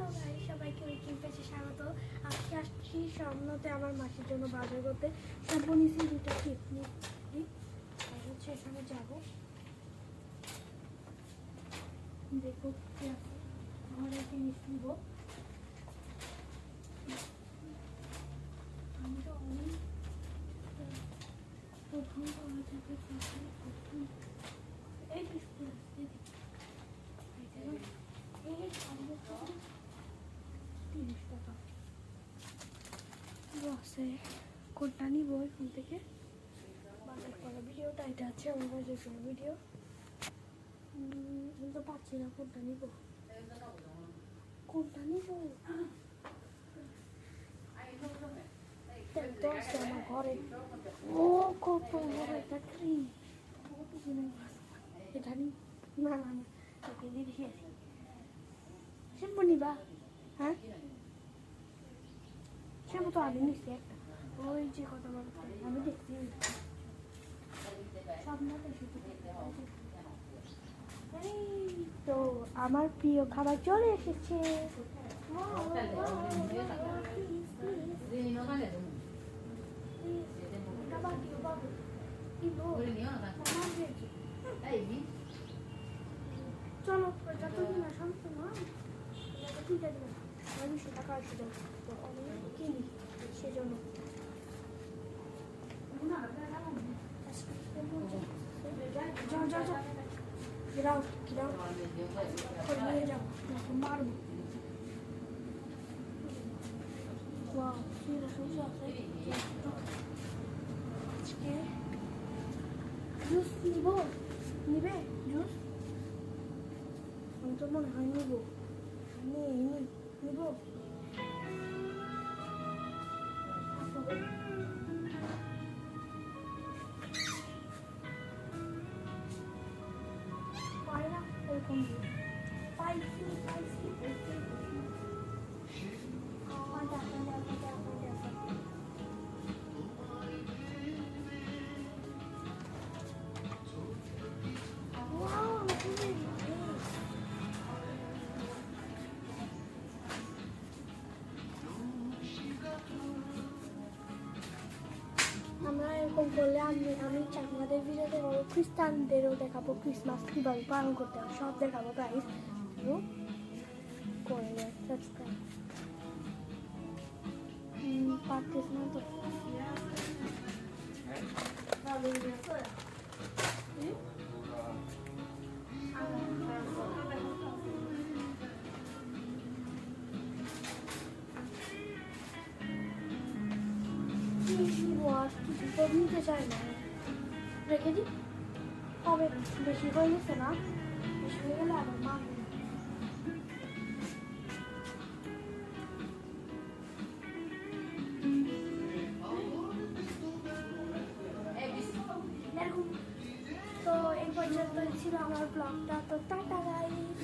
Hello ভাই সবাইকে উইকিং পেজে স্বাগত। আজকে আসছি সামনেতে আমার মাসির জন্য বাজার করতে। নিয়েছি দুটো হচ্ছে এখানে যাব। আছে। ঘরে একটা জিনিস নিব। অনেক এই বিস্কুট আছে এই দেখো। এই সম্ভবত তিরিশ টাকা আছে কোনটা নিব এখান থেকে। বাজার করা ভিডিওটা এটা আছে, আমার বাজার করা ভিডিও। তো পাচ্ছি না কোনটা নিব। কোনটা নিব? তো আছে আমার ঘরে। ও, কত বড় একটা ক্রিম এটা নিবা হ্যাঁ? শ্যাম্পু তো আমি নিচ্ছি একটা ওই যে কথা বলতে, আমি দেখছি দেখি তো। আমার প্রিয় খাবার চলে এসেছে। চলো এটা তো না ঠিক Hani şurada kaçırdım. Onu kendi şey canım. Can can can. Giral, giral. Koymayacağım. Bunlar mı? Wow, şimdi sonuçta. Çıkıyor. Jus nibo. Nibe, jus. Antoman hani bu. Hani, hani. আমি তো মনে এরকম করলে আমি আমি চাকমাদের ভিডিও দেখাবো খ্রিস্টানদেরও দেখাবো ক্রিসমাস কীভাবে পালন করতে হবে সব দেখাবো গাইজ তো করে সাবস্ক্রাইব পারতেছ না তো? ওয়াশ তো নিতে চাই না। রেখে দিই। হবে বেশি হয়ে গেছে না, বেশি হয়ে গেলে আবার মা তো এই পর্যন্ত ছিল আমার ব্লগটা। তো টাটা গাইস